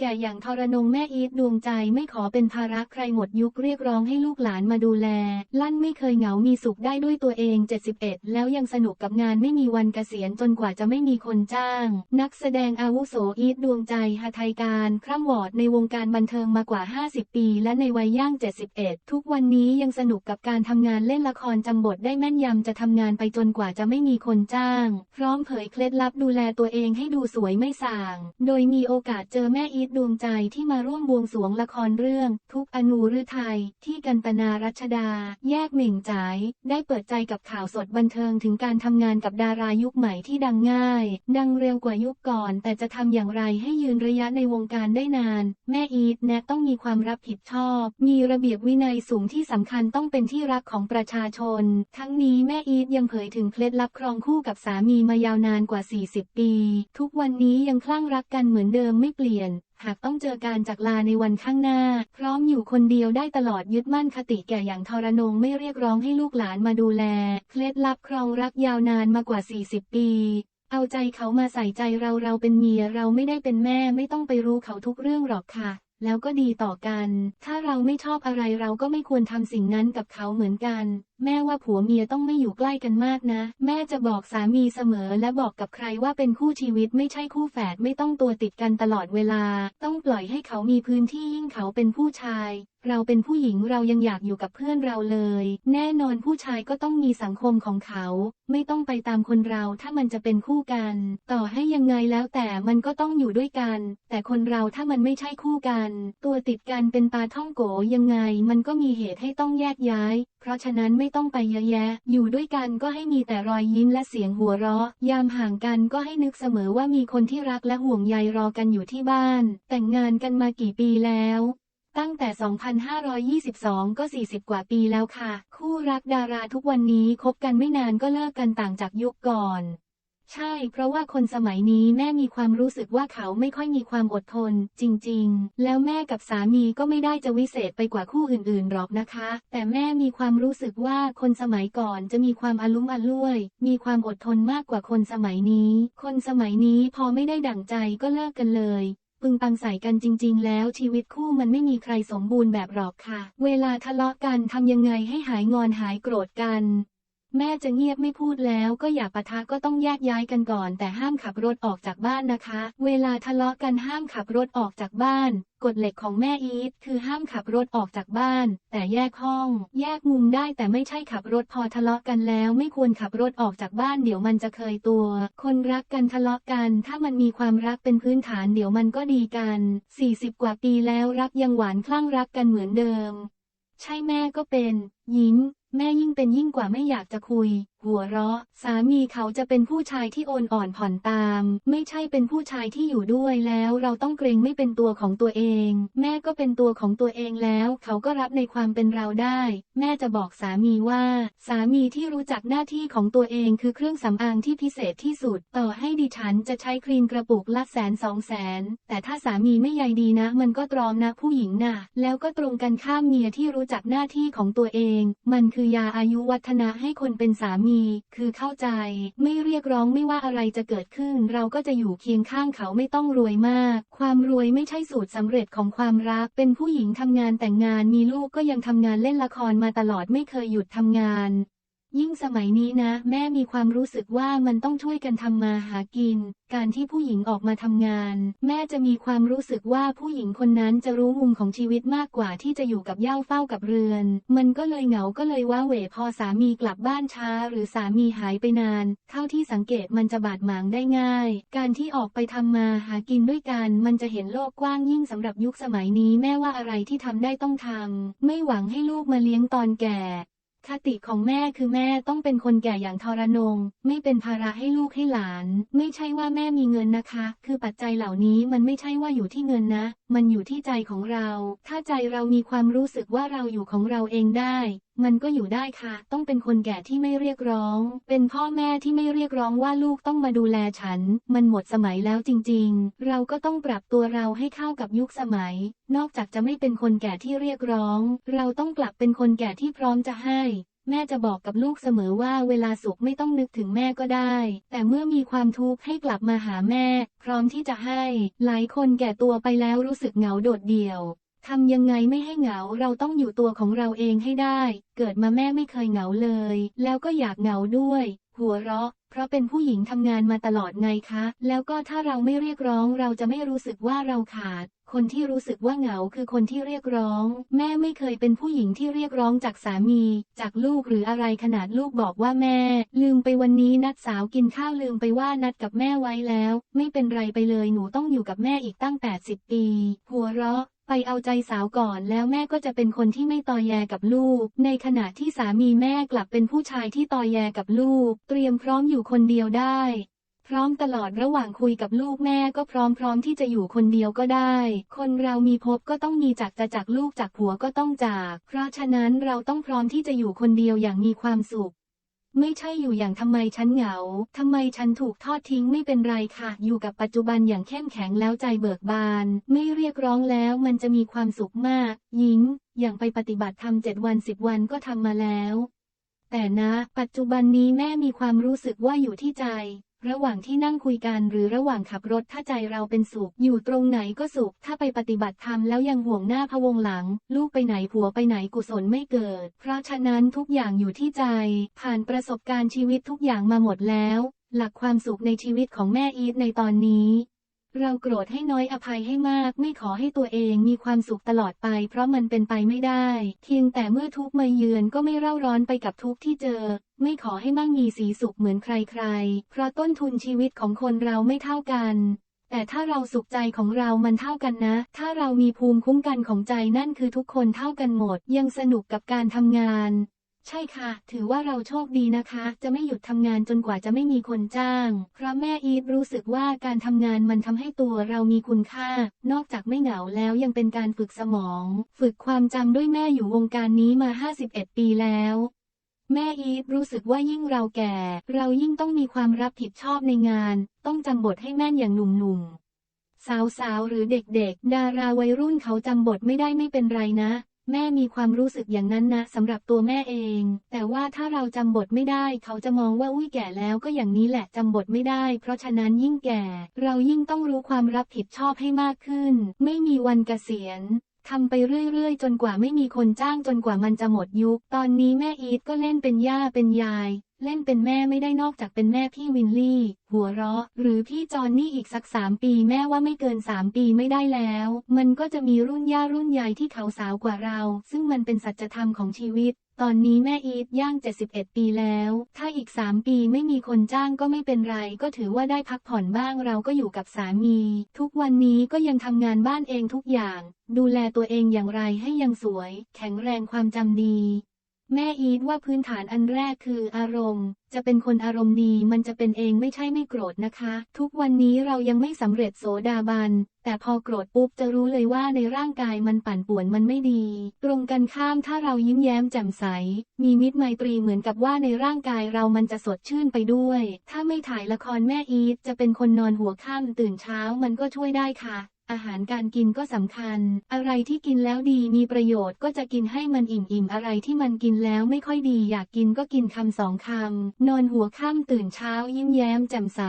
แก่อย่างทรนงแม่อีทดวงใจไม่ขอเป็นภาระใครหมดยุคเรียกร้องให้ลูกหลานมาดูแล ลั่นไม่เคยเหงามีสุขได้ด้วยตัวเอง 71 แล้วยังสนุกกับงานไม่มีวันเกษียณจนกว่าจะไม่มีคนจ้าง นักแสดงอาวุโสอีทดวงใจหทัยการคร่ำวอดในวงการบันเทิงมากว่า 50 ปี และในวัยย่าง 71 ทุกวันนี้ยังสนุกกับการทำงานเล่นละครจำบทได้แม่นยำจะทำงานไปจนกว่าจะไม่มีคนจ้าง พร้อมเผยเคล็ดลับดูแลตัวเองให้ดูสวยไม่ส่าง โดยมีโอกาสเจอแม่อีทดวงใจที่มาร่วมบวงสวงละครเรื่อง ทุกอนูฤทัยที่กันตนารัชดา แยกเหม่งจ่ายได้เปิดใจกับข่าวสดบันเทิงถึงการทำงานกับดารายุคใหม่ที่ดังง่าย ดังเร็วกว่ายุคก่อน แต่จะทำอย่างไรให้ยืนระยะในวงการได้นาน แม่อีทแนะต้องมีความรับผิดชอบ มีระเบียบวินัยสูงที่สำคัญต้องเป็นที่รักของประชาชน ทั้งนี้แม่อีทยังเผยถึงเคล็ดลับครองคู่กับสามีมายาวนานกว่า 40 ปี ทุกวันนี้ยังคลั่งรักกันเหมือนเดิมไม่เปลี่ยนหากต้องเจอการจากลาในวันข้างหน้า พร้อมอยู่คนเดียวได้ตลอดยึดมั่นคติแก่อย่างทรนงไม่เรียกร้องให้ลูกหลานมาดูแล เคล็ดลับครองรักยาวนานมากว่า 40 ปี เอาใจเขามาใส่ใจเราเราเป็นเมียเราไม่ได้เป็นแม่ไม่ต้องไปรู้เขาทุกเรื่องหรอกค่ะแล้วก็ดีต่อกัน ถ้าเราไม่ชอบอะไรเราก็ไม่ควรทำสิ่งนั้นกับเขาเหมือนกัน แม่ว่าผัวเมียต้องไม่อยู่ใกล้กันมากนะ แม่จะบอกสามีเสมอและบอกกับใครว่าเป็นคู่ชีวิตไม่ใช่คู่แฝดไม่ต้องตัวติดกันตลอดเวลา ต้องปล่อยให้เขามีพื้นที่ยิ่งเขาเป็นผู้ชาย เราเป็นผู้หญิงเรายังอยากอยู่กับเพื่อนเราเลย แน่นอนผู้ชายก็ต้องมีสังคมของเขา ไม่ต้องไปตามคนเราถ้ามันจะเป็นคู่กัน ต่อให้ยังไงแล้วแต่มันก็ต้องอยู่ด้วยกัน แต่คนเราถ้ามันไม่ใช่คู่กัน ตัวติดกันเป็นปลาท่องโกยังไง มันก็มีเหตุให้ต้องแยกย้ายเพราะฉะนั้นไม่ต้องไปเยอะแยะ อยู่ด้วยกันก็ให้มีแต่รอยยิ้มและเสียงหัวเราะ ยามห่างกันก็ให้นึกเสมอว่ามีคนที่รักและห่วงใยรอกันอยู่ที่บ้าน แต่งงานกันมากี่ปีแล้วตั้งแต่ 2522 ก็ 40 กว่าปีแล้วค่ะ คู่รักดาราทุกวันนี้คบกันไม่นานก็เลิกกันต่างจากยุคก่อน ใช่ เพราะว่าคนสมัยนี้แม่มีความรู้สึกว่าเขาไม่ค่อยมีความอดทน จริง ๆ แล้วแม่กับสามีก็ไม่ได้จะวิเศษไปกว่าคู่อื่นๆหรอกนะคะ แต่แม่มีความรู้สึกว่าคนสมัยก่อนจะมีความอาลุ้มอล่วย มีความอดทนมากกว่าคนสมัยนี้ คนสมัยนี้พอไม่ได้ดั่งใจก็เลิกกันเลยปึงปังใส่กันจริง ๆ แล้วชีวิตคู่มันไม่มีใครสมบูรณ์แบบหรอกค่ะ เวลาทะเลาะกันทำยังไงให้หายงอนหายโกรธกัน แม่จะเงียบไม่พูดแล้วก็อย่าปะทะก็ต้องแยกย้ายกันก่อน แต่ห้ามขับรถออกจากบ้านนะคะ เวลาทะเลาะกันห้ามขับรถออกจากบ้าน กฎเหล็กของแม่อีทคือห้ามขับรถออกจากบ้าน แต่แยกห้อง แยกมุมได้แต่ไม่ใช่ขับรถพอทะเลาะกันแล้ว ไม่ควรขับรถออกจากบ้านเดี๋ยวมันจะเคยตัว คนรักกันทะเลาะกัน ถ้ามันมีความรักเป็นพื้นฐานเดี๋ยวมันก็ดีกัน 40 กว่าปีแล้วรักยังหวานคลั่งรักกันเหมือนเดิม ใช่แม่ก็เป็น ยิ้ม แม่ยิ่งเป็นยิ่งกว่าไม่อยากจะคุย หัวเราะ สามีเขาจะเป็นผู้ชายที่โอนอ่อนผ่อนตาม ไม่ใช่เป็นผู้ชายที่อยู่ด้วยแล้วเราต้องเกรงไม่เป็นตัวของตัวเอง แม่ก็เป็นตัวของตัวเองแล้ว เขาก็รับในความเป็นเราได้ แม่จะบอกสามีว่า สามีที่รู้จักหน้าที่ของตัวเองคือเครื่องสำอางที่พิเศษที่สุด ต่อให้ดิฉันจะใช้ครีมกระปุกละแสนสองแสน แต่ถ้าสามีไม่ใยดีนะ มันก็ตรอมนะผู้หญิงน่ะ แล้วก็ตรงกันข้ามเมียที่รู้จักหน้าที่ของตัวเอง มันคือยาอายุวัฒนะให้คนเป็นสามีคือเข้าใจ ไม่เรียกร้องไม่ว่าอะไรจะเกิดขึ้น เราก็จะอยู่เคียงข้างเขาไม่ต้องรวยมาก ความรวยไม่ใช่สูตรสำเร็จของความรัก เป็นผู้หญิงทำงานแต่งงานมีลูกก็ยังทำงานเล่นละครมาตลอดไม่เคยหยุดทำงาน ยิ่งสมัยนี้นะ แม่มีความรู้สึกว่ามันต้องช่วยกันทำมาหากิน การที่ผู้หญิงออกมาทำงาน แม่จะมีความรู้สึกว่าผู้หญิงคนนั้นจะรู้มุมของชีวิตมากกว่าที่จะอยู่กับเย่าเฝ้ากับเรือน มันก็เลยเหงาก็เลยว่าเหวพอสามีกลับบ้านช้า หรือสามีหายไปนาน เท่าที่สังเกตมันจะบาดหมางได้ง่าย การที่ออกไปทำมาหากินด้วยกัน มันจะเห็นโลกกว้างยิ่งสำหรับยุคสมัยนี้แม่ว่าอะไรที่ทำได้ต้องทำไม่หวังให้ลูกมาเลี้ยงตอนแก่ คติของแม่คือแม่ต้องเป็นคนแก่อย่างทรนง ไม่เป็นภาระให้ลูกให้หลาน ไม่ใช่ว่าแม่มีเงินนะคะ คือปัจจัยเหล่านี้มันไม่ใช่ว่าอยู่ที่เงินนะ มันอยู่ที่ใจของเรา ถ้าใจเรามีความรู้สึกว่าเราอยู่ของเราเองได้ มันก็อยู่ได้ค่ะ ต้องเป็นคนแก่ที่ไม่เรียกร้อง เป็นพ่อแม่ที่ไม่เรียกร้องว่าลูกต้องมาดูแลฉัน มันหมดสมัยแล้วจริง ๆ เราก็ต้องปรับตัวเราให้เข้ากับยุคสมัย นอกจากจะไม่เป็นคนแก่ที่เรียกร้อง เราต้องกลับเป็นคนแก่ที่พร้อมจะให้แม่จะบอกกับลูกเสมอว่าเวลาสุขไม่ต้องนึกถึงแม่ก็ได้ แต่เมื่อมีความทุกข์ให้กลับมาหาแม่ พร้อมที่จะให้ หลายคนแก่ตัวไปแล้วรู้สึกเหงาโดดเดี่ยว ทำยังไงไม่ให้เหงาเราต้องอยู่ตัวของเราเองให้ได้ เกิดมาแม่ไม่เคยเหงาเลย แล้วก็อยากเหงาด้วย หัวเราะ เพราะเป็นผู้หญิงทำงานมาตลอดไงคะ แล้วก็ถ้าเราไม่เรียกร้องเราจะไม่รู้สึกว่าเราขาด คนที่รู้สึกว่าเหงาคือคนที่เรียกร้อง แม่ไม่เคยเป็นผู้หญิงที่เรียกร้องจากสามี จากลูกหรืออะไรขนาดลูกบอกว่าแม่ ลืมไปวันนี้นัดสาวกินข้าวลืมไปว่านัดกับแม่ไว้แล้ว ไม่เป็นไรไปเลยหนูต้องอยู่กับแม่อีกตั้ง 80 ปี หัวเราะ ไปเอาใจสาวก่อนแล้วแม่ก็จะเป็นคนที่ไม่ตอแยกับลูก ในขณะที่สามีแม่กลับเป็นผู้ชายที่ตอแยกับลูก เตรียมพร้อมอยู่คนเดียวได้ พร้อมตลอดระหว่างคุยกับลูกแม่ก็พร้อมพร้อมที่จะอยู่คนเดียวก็ได้ คนเรามีพบก็ต้องมีจากจะจากลูกจากผัวก็ต้องจาก เพราะฉะนั้นเราต้องพร้อมที่จะอยู่คนเดียวอย่างมีความสุข ไม่ใช่อยู่อย่างทำไมฉันเหงา ทำไมฉันถูกทอดทิ้งไม่เป็นไรค่ะ อยู่กับปัจจุบันอย่างเข้มแข็งแล้วใจเบิกบาน ไม่เรียกร้องแล้วมันจะมีความสุขมาก หญิง อย่างไปปฏิบัติธรรมเจ็ดวันสิบวันก็ทำมาแล้ว แต่นะ ปัจจุบันนี้แม่มีความรู้สึกว่าอยู่ที่ใจ ระหว่างที่นั่งคุยกันหรือระหว่างขับรถถ้าใจเราเป็นสุข อยู่ตรงไหนก็สุข ถ้าไปปฏิบัติธรรมแล้วยังห่วงหน้าพะวงหลัง ลูกไปไหนผัวไปไหนกุศลไม่เกิด เพราะฉะนั้นทุกอย่างอยู่ที่ใจ ผ่านประสบการณ์ชีวิตทุกอย่างมาหมดแล้ว หลักความสุขในชีวิตของแม่อีทในตอนนี้ เราโกรธให้น้อยอภัยให้มาก ไม่ขอให้ตัวเองมีความสุขตลอดไป เพราะมันเป็นไปไม่ได้ เพียงแต่เมื่อทุกข์มาเยือนก็ไม่เร่าร้อนไปกับทุกข์ที่เจอ ไม่ขอให้มั่งมีสีสุขเหมือนใครๆ เพราะต้นทุนชีวิตของคนเราไม่เท่ากัน แต่ถ้าเราสุขใจของเรามันเท่ากันนะ ถ้าเรามีภูมิคุ้มกันของใจนั่นคือทุกคนเท่ากันหมด ยังสนุกกับการทำงาน ใช่ค่ะ ถือว่าเราโชคดีนะคะ จะไม่หยุดทำงานจนกว่าจะไม่มีคนจ้าง เพราะแม่อีทรู้สึกว่าการทำงานมันทำให้ตัวเรามีคุณค่า นอกจากไม่เหงาแล้วยังเป็นการฝึกสมอง ฝึกความจำด้วยแม่อยู่วงการนี้มา 51 ปีแล้ว แม่อีทรู้สึกว่ายิ่งเราแก่ เรายิ่งต้องมีความรับผิดชอบในงาน ต้องจำบทให้แม่นอย่างหนุ่มๆ สาวๆ หรือเด็กๆ ดาราวัยรุ่นเขาจำบทไม่ได้ไม่เป็นไรนะ แม่มีความรู้สึกอย่างนั้นนะสำหรับตัวแม่เอง แต่ว่าถ้าเราจำบทไม่ได้ เขาจะมองว่าอุ้ยแก่แล้วก็อย่างนี้แหละจำบทไม่ได้ เพราะฉะนั้นยิ่งแก่ เรายิ่งต้องรู้ความรับผิดชอบให้มากขึ้น ไม่มีวันเกษียณ ทำไปเรื่อยๆ จนกว่าไม่มีคนจ้างจนกว่ามันจะหมดยุค ตอนนี้แม่อีทก็เล่นเป็นย่าเป็นยาย เล่นเป็นแม่ไม่ได้นอกจากเป็นแม่พี่วินลี่ หัวเราะ หรือพี่จอนนี่อีกสักสามปีแม่ว่าไม่เกินสามปีไม่ได้แล้ว มันก็จะมีรุ่นย่ารุ่นยายที่เขาสาวกว่าเรา ซึ่งมันเป็นสัจธรรมของชีวิต ตอนนี้แม่อีทย่าง 71 ปีแล้ว ถ้าอีก 3 ปีไม่มีคนจ้างก็ไม่เป็นไร ก็ถือว่าได้พักผ่อนบ้างเราก็อยู่กับสามี ทุกวันนี้ก็ยังทำงานบ้านเองทุกอย่าง ดูแลตัวเองอย่างไรให้ยังสวย แข็งแรงความจำดี แม่อีทว่าพื้นฐานอันแรกคืออารมณ์ จะเป็นคนอารมณ์ดีมันจะเป็นเองไม่ใช่ไม่โกรธนะคะ ทุกวันนี้เรายังไม่สำเร็จโสดาบัน แต่พอโกรธปุ๊บจะรู้เลยว่าในร่างกายมันปั่นป่วนมันไม่ดี ตรงกันข้ามถ้าเรายิ้มแย้มแจ่มใส มีมิตรไมตรีเหมือนกับว่าในร่างกายเรามันจะสดชื่นไปด้วย ถ้าไม่ถ่ายละครแม่อีทจะเป็นคนนอนหัวค่ำตื่นเช้ามันก็ช่วยได้ค่ะ อาหารการกินก็สำคัญ อะไรที่กินแล้วดีมีประโยชน์ก็จะกินให้มันอิ่มอิ่มอะไรที่มันกินแล้วไม่ค่อยดีอยากกินก็กินคำสองคำ นอนหัวค่ำตื่นเช้ายิ้มแย้มแจ่มใส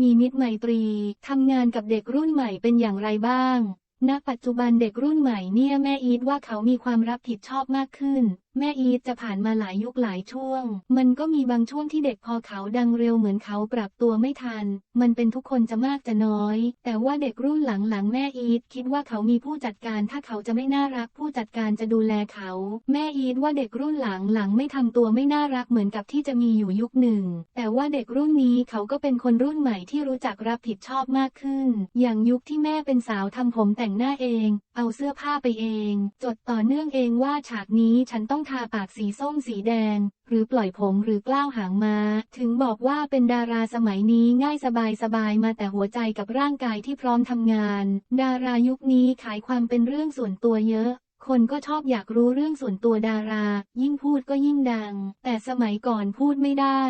มีมิตรไมตรีทำงานกับเด็กรุ่นใหม่เป็นอย่างไรบ้างณปัจจุบันเด็กรุ่นใหม่เนี่ยแม่อีทว่าเขามีความรับผิดชอบมากขึ้น แม่อีทจะผ่านมาหลายยุคหลายช่วง มันก็มีบางช่วงที่เด็กพอเขาดังเร็วเหมือนเขาปรับตัวไม่ทัน มันเป็นทุกคนจะมากจะน้อย แต่ว่าเด็กรุ่นหลังๆ แม่อีทคิดว่าเขามีผู้จัดการถ้าเขาจะไม่น่ารักผู้จัดการจะดูแลเขา แม่อีทว่าเด็กรุ่นหลังๆไม่ทำตัวไม่น่ารักเหมือนกับที่จะมีอยู่ยุคหนึ่ง แต่ว่าเด็กรุ่นนี้เขาก็เป็นคนรุ่นใหม่ที่รู้จักรับผิดชอบมากขึ้น อย่างยุคที่แม่เป็นสาวทำผมแต่งหน้าเอง เอาเสื้อผ้าไปเอง จดต่อเนื่องเองว่าฉากนี้ฉันต้องทาปากสีส้มสีแดง หรือปล่อยผมหรือกล้าวหางมาถึงบอกว่าเป็นดาราสมัยนี้ง่ายสบายสบายมาแต่หัวใจกับร่างกายที่พร้อมทำงาน ดารายุคนี้ขายความเป็นเรื่องส่วนตัวเยอะคนก็ชอบอยากรู้เรื่องส่วนตัวดารา ยิ่งพูดก็ยิ่งดัง แต่สมัยก่อนพูดไม่ได้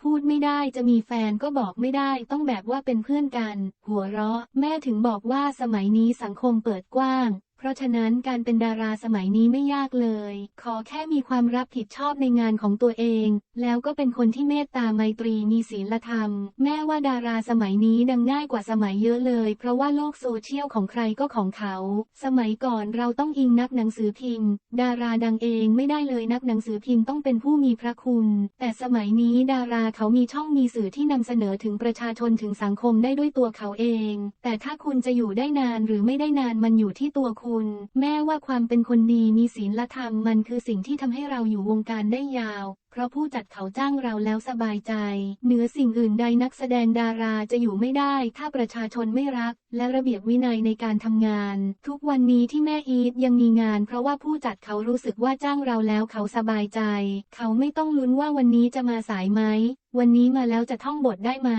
พูดไม่ได้จะมีแฟนก็บอกไม่ได้ ต้องแบบว่าเป็นเพื่อนกัน หัวเราะ แม่ถึงบอกว่าสมัยนี้สังคมเปิดกว้าง เพราะฉะนั้นการเป็นดาราสมัยนี้ไม่ยากเลย ขอแค่มีความรับผิดชอบในงานของตัวเอง แล้วก็เป็นคนที่เมตตาไมตรีมีศีลธรรม แม้ว่าดาราสมัยนี้ดังง่ายกว่าสมัยเยอะเลย เพราะว่าโลกโซเชียลของใครก็ของเขา สมัยก่อนเราต้องอิงนักหนังสือพิมพ์ ดาราดังเองไม่ได้เลยนักหนังสือพิมพ์ต้องเป็นผู้มีพระคุณ แต่สมัยนี้ดาราเขามีช่องมีสื่อที่นำเสนอถึงประชาชนถึงสังคมได้ด้วยตัวเขาเอง แต่ถ้าคุณจะอยู่ได้นานหรือไม่ได้นานมันอยู่ที่ตัวคุณแม้ว่าความเป็นคนดีมีศีลธรรมมันคือสิ่งที่ทำให้เราอยู่วงการได้ยาว ราะผู้จัดเขาจ้างเราแล้วสบายใจ เหนือสิ่งอื่นใดนักแสดงดาราจะอยู่ไม่ได้ ถ้าประชาชนไม่รัก และระเบียบวินัยในการทำงาน ทุกวันนี้ที่แม่อีทยังมีงาน เพราะว่าผู้จัดเขารู้สึกว่าจ้างเราแล้วเขาสบายใจ เขาไม่ต้องลุ้นว่าวันนี้จะมาสายไหมวันนี้มาแล้วจะท่องบทได้ไหม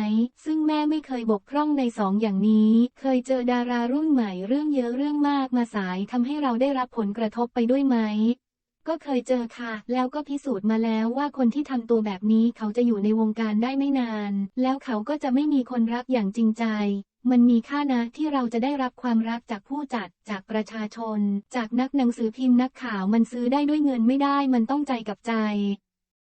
ซึ่งแม่ไม่เคยบกพร่องในสองอย่างนี้ เคยเจอดารารุ่นใหม่เรื่องเยอะเรื่องมากมาสายทำให้เราได้รับผลกระทบไปด้วยไหม ก็เคยเจอค่ะ แล้วก็พิสูจน์มาแล้วว่าคนที่ทำตัวแบบนี้เขาจะอยู่ในวงการได้ไม่นาน แล้วเขาก็จะไม่มีคนรักอย่างจริงใจ มันมีค่านะที่เราจะได้รับความรักจากผู้จัด จากประชาชน จากนักหนังสือพิมพ์นักข่าวมันซื้อได้ด้วยเงินไม่ได้มันต้องใจกับใจ